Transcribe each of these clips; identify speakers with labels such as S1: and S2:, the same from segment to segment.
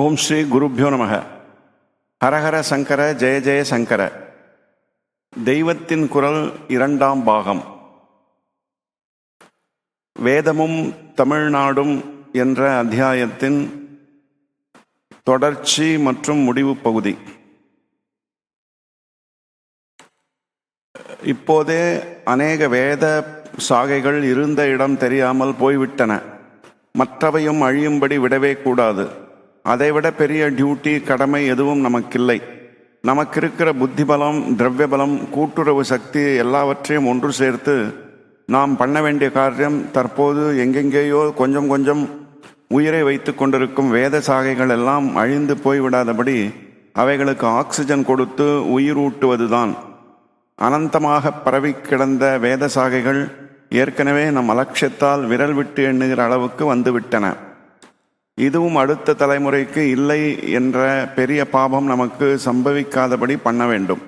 S1: ஓம் ஸ்ரீ குருப்பியோ நமக. ஹரஹர சங்கர ஜெய ஜெய சங்கர. தெய்வத்தின் குரல் இரண்டாம் பாகம். வேதமும் தமிழ்நாடும் என்ற அத்தியாயத்தின் தொடர்ச்சி மற்றும் முடிவு பகுதி. இப்போதே அநேக வேத சாகைகள் இருந்த இடம் தெரியாமல் போய்விட்டன. மற்றவையும் அழியும்படி விடவே கூடாது. அதைவிட பெரிய டியூட்டி கடமை எதுவும் நமக்கில்லை. நமக்கு இருக்கிற புத்தி பலம் திரவிய பலம் கூட்டுறவு சக்தி எல்லாவற்றையும் ஒன்று சேர்த்து நாம் பண்ண வேண்டிய காரியம் தற்போது எங்கெங்கேயோ கொஞ்சம் கொஞ்சம் உயிரை வைத்து கொண்டிருக்கும் வேத சாகைகள் எல்லாம் அழிந்து போய்விடாதபடி அவைகளுக்கு ஆக்சிஜன் கொடுத்து உயிரூட்டுவதுதான். அனந்தமாக பரவி கிடந்த வேத சாகைகள் ஏற்கனவே நம் அலட்சியத்தால் விரல் விட்டு எண்ணுகிற அளவுக்கு வந்துவிட்டன. இதுவும் அடுத்த தலைமுறைக்கு இல்லை என்ற பெரிய பாபம் நமக்கு சம்பவிக்காதபடி பண்ண வேண்டும்.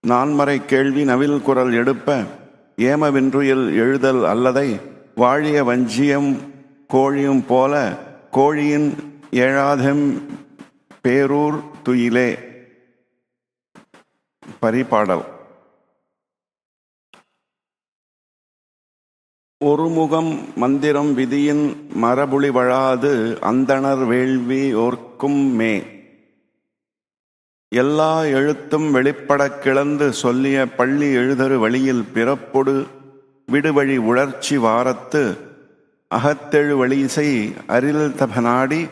S1: நான்மறை கேள்வி நவில் குரல் எடுப்ப ஏமவின்றுயில் எழுதல் அல்லதை வாழிய வஞ்சியம் கோழியும் போல கோழியின் ஏழாதெம் பேரூர் துயிலே. பரிபாடல். ஒருமுகம் மந்திரம் விதியின் மரபுளி வழாது அந்தணர் வேள்வி ஓர்க்கும் மே. எல்லா எழுத்தும் வெளிப்படக் கிளந்து சொல்லிய பள்ளி எழுதரு வழியில் பிறப்பொடு விடுவழி உணர்ச்சி வாரத்து அகத்தெழு வழிசை அரில் தபநாடி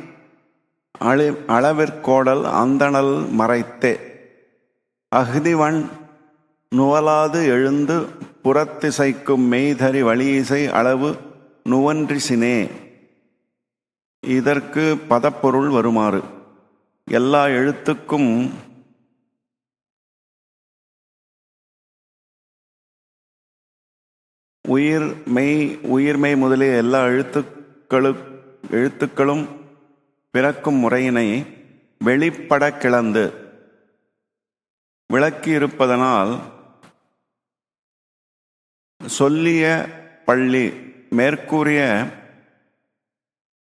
S1: அளி அளவிற்கோடல் அந்தணல் மறைத்தே. அஹ்திவன் நுவலாது எழுந்து புறத்திசைக்கும் மெய்தறி வழியிசை அளவு நுவன்றிசினே. இதற்கு பதப்பொருள் வருமாறு. எல்லா எழுத்துக்கும் உயிர் மெய் உயிர்மை முதலிய எல்லா எழுத்துக்களு எழுத்துக்களும் பிறக்கும் முறையினை வெளிப்பட கிளந்து விளக்கியிருப்பதனால் இருப்பதனால் சொல்லிய பள்ளி மேற்கூறிய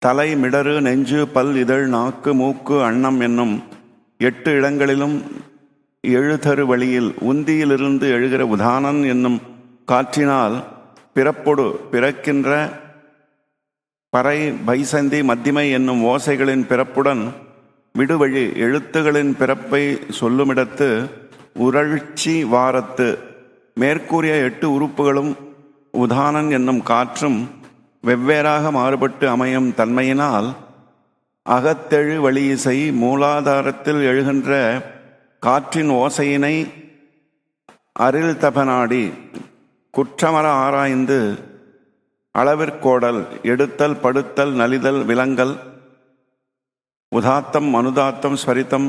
S1: தலை மிடறு நெஞ்சு பல் இதழ் நாக்கு மூக்கு அன்னம் என்னும் எட்டு இடங்களிலும் எழுதரு வழியில் உந்தியிலிருந்து எழுகிற உதானன் என்னும் காற்றினால் பிறப்பொடு பிறக்கின்ற பறை பைசந்தி மத்திமை என்னும் ஓசைகளின் பிறப்புடன் விடுவழி எழுத்துகளின் பிறப்பை சொல்லுமிடத்து உரழ்ச்சி வாரத்து மேற்கூறிய எட்டு உறுப்புகளும் உதானன் என்னும் காற்றும் வெவ்வேறாக மாறுபட்டு அமையும் தன்மையினால் அகத்தெழு வழியிசை மூலாதாரத்தில் எழுகின்ற காற்றின் ஓசையினை அருள் தபநாடி குற்றமர ஆராய்ந்து அளவிற்கோடல் எடுத்தல் படுத்தல் நலிதல் விலங்கல் உதாத்தம் அனுதாத்தம் ஸ்வரித்தம்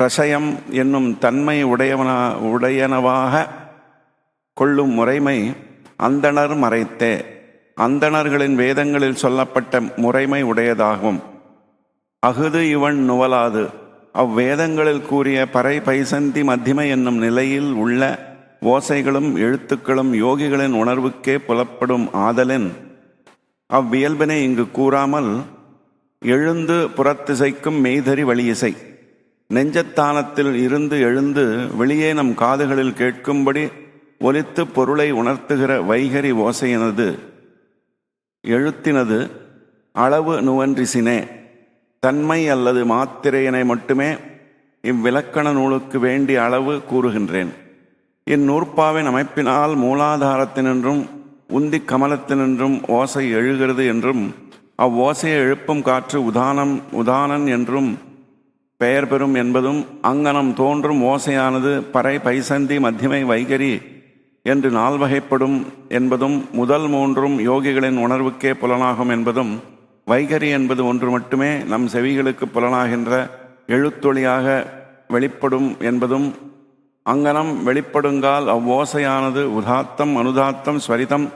S1: பிரசயம் என்னும் தன்மை உடையவனா உடையனவாக கொள்ளும் முறைமை அந்தணர் மறைத்தே. அந்தணர்களின் வேதங்களில் சொல்லப்பட்ட முறைமை உடையதாகும். அகுது இவன் நுவலாது. அவ்வேதங்களில் கூறிய பறை பைசந்தி மத்திமை என்னும் நிலையில் உள்ள ஓசைகளும் எழுத்துக்களும் யோகிகளின் உணர்வுக்கே புலப்படும் ஆதலின் அவ்வியல்பினை இங்கு கூறாமல் எழுந்து புறத்திசைக்கும் மெய்தறி வழியிசை. நெஞ்சத்தானத்தில் இருந்து எழுந்து வெளியே நம் காதுகளில் கேட்கும்படி ஒலித்து பொருளை உணர்த்துகிற வைகரி ஓசையினது. எழுத்தினது அளவு நுவன்றிசினே தன்மை அல்லது மாத்திரையினை மட்டுமே இவ்விலக்கண நூலுக்கு வேண்டிய அளவு கூறுகின்றேன். இந்நூற்பாவின் அமைப்பினால் மூலாதாரத்தினின்றும் உந்தி கமலத்தினின்றும் ஓசை எழுகிறது என்றும் அவ்வோசையை எழுப்பும் காற்று உதானம் உதானன் என்றும் பெயர் பெறும் என்பதும் அங்கனம் தோன்றும் ஓசையானது பறை பைசந்தி மத்தியமை வைகரி என்று நால்வகைப்படும் என்பதும் முதல் மூன்றும் யோகிகளின் உணர்வுக்கே புலனாகும் என்பதும் வைகரி என்பது ஒன்று மட்டுமே நம் செவிகளுக்கு புலனாகின்ற எழுத்தொழியாக வெளிப்படும் என்பதும் அங்கனம் வெளிப்படுங்கால் அவ்வோசையானது உதாத்தம் அனுதாத்தம் ஸ்வரிதம்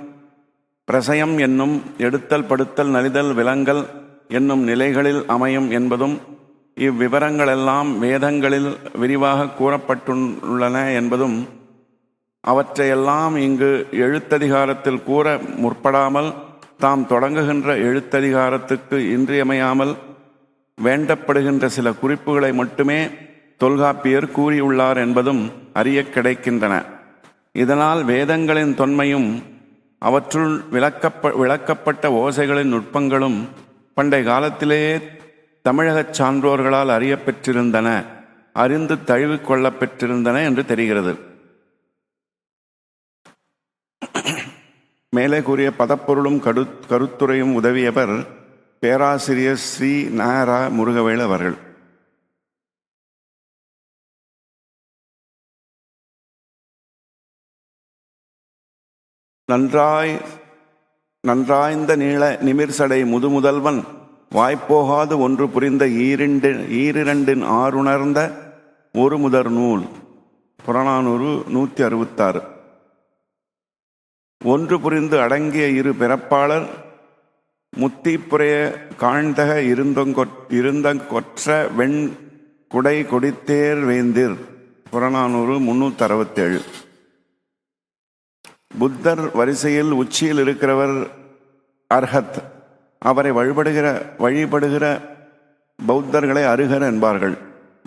S1: பிரசயம் என்னும் எடுத்தல் படுத்தல் நலிதல் விலங்கல் என்னும் நிலைகளில் அமையும் என்பதும் இவ்விவரங்களெல்லாம் வேதங்களில் விரிவாக கூறப்பட்டுள்ளன என்பதும் அவற்றையெல்லாம் இங்கு எழுத்ததிகாரத்தில் கூற முற்படாமல் தாம் தொடங்குகின்ற எழுத்ததிகாரத்துக்கு இன்றியமையாமல் வேண்டப்படுகின்ற சில குறிப்புகளை மட்டுமே தொல்காப்பியர் கூறியுள்ளார் என்பதும் அறிய கிடைக்கின்றன. இதனால் வேதங்களின் தொன்மையும் அவற்றுள் விளக்கப்ப விளக்கப்பட்ட ஓசைகளின் நுட்பங்களும் பண்டை காலத்திலேயே தமிழகச் சான்றோர்களால் அறியப்பெற்றிருந்தன அறிந்து தழுவி கொள்ளப்பெற்றிருந்தன என்று தெரிகிறது. மேலே கூறிய பதப்பொருளும் கரு கருத்துரையும் உதவியவர் பேராசிரியர் ஸ்ரீ நாரா முருகவேல் அவர்கள். நன்றாய் நன்றாய்ந்த நீள நிமிர்சடை முதுமுதல்வன் வாய்ப்போகாது ஒன்று புரிந்த ஈரிண்டு ஈரிரண்டின் ஆறுணர்ந்த ஒரு முதற் நூல். புறநானூறு நூற்றி அறுபத்தாறு. ஒன்று புரிந்து அடங்கிய இரு பிறப்பாளர் முத்திப்புறைய காழ்ந்தக இருந்தொங்கொற் இருந்தங்கொற்ற வெண் குடை கொடித்தேர் வேந்திர். புறநானூறு முந்நூற்றி அறுபத்தேழு. புத்தர் வரிசையில் உச்சியில் இருக்கிறவர் அர்ஹத். அவரை வழிபடுகிற வழிபடுகிற பௌத்தர்களை அருகர் என்பார்கள்.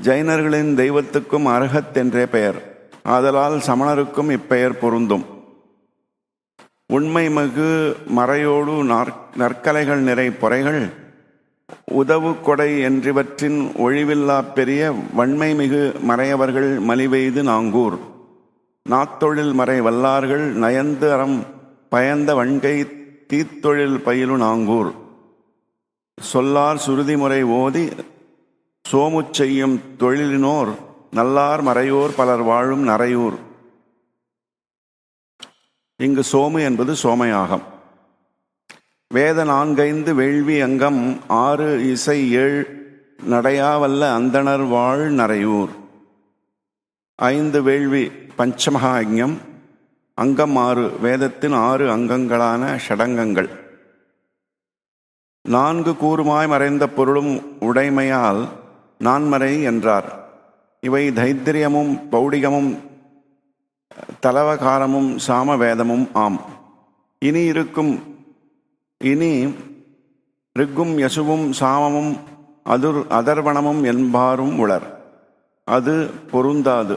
S1: ஜைனர்களின் தெய்வத்துக்கும் அருகத் என்றே பெயர். ஆதலால் சமணருக்கும் இப்பெயர் பொருந்தும். உண்மை மிகு மறையோடு நற்கலைகள் நிறை பொறைகள் உதவு கொடை என்றிவற்றின் ஒழிவில்லா பெரிய வன்மை மிகு மறையவர்கள் மலிவெய்து நாங்கூர். நாத்தொழில் மறை வல்லார்கள் நயந்து அறம் பயந்த வன்கை தீத்தொழில் பயிலு நாங்கூர். சொல்லார் சுருதிமுறை ஓதி சோமுச் செய்யும் தொழிலினோர் நல்லார் மறையோர் பலர் வாழும் நரையூர் இங்கு சோமு என்பது சோமயாகம். வேத நான்கைந்து வேள்வி அங்கம் ஆறு இசை ஏழ் நடையாவல்ல அந்தணர் வாழ் நரையூர் ஐந்து வேள்வி பஞ்சமகாயஜம் அங்கம் ஆறு வேதத்தின் ஆறு அங்கங்களான ஷடங்கங்கள். நான்கு கூறுமாய் மறைந்த பொருளும் உடைமையால் நான்மறை என்றார். இவை தைத்திரியமும் பௌடிகமும் தலவகாரமும் சாமவேதமும் ஆம். இனி இருக்கும் இனி ரிக்கும் யசுவும் சாமமும் அதுர் அதர்வணமும் என்பாரும் உளர். அது பொருந்தாது.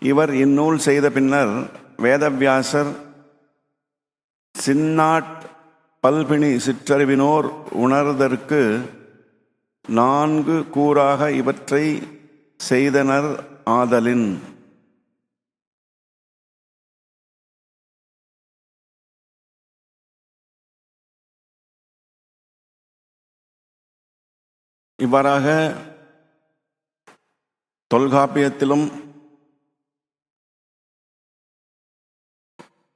S1: இவர் இந்நூல் செய்த பின்னர் வேதவியாசர் சின்னாட் பல்பிணி சிற்றறிவினோர் உணர்தற்கு நான்கு கூறாக இவற்றை செய்தனர் ஆதலின். இவ்வாறாக தொல்காப்பியத்திலும்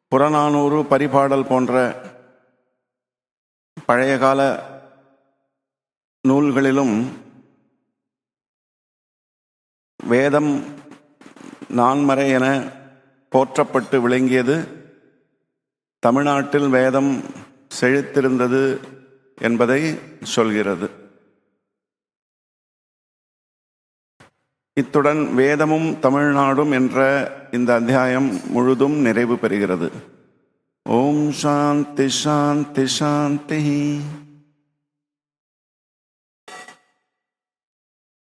S1: புறநானூறு பரிபாடல் போன்ற பழைய கால நூல்களிலும் வேதம் நான்மறை என போற்றப்பட்டு விளங்கியது. தமிழ்நாட்டில் வேதம் செழித்திருந்தது என்பதை சொல்கிறது. இத்துடன் வேதமும் தமிழ்நாடும் என்ற இந்த அத்தியாயம் முழுதும் நிறைவு பெறுகிறது. ஓம் சாந்தி சாந்தி சாந்தி.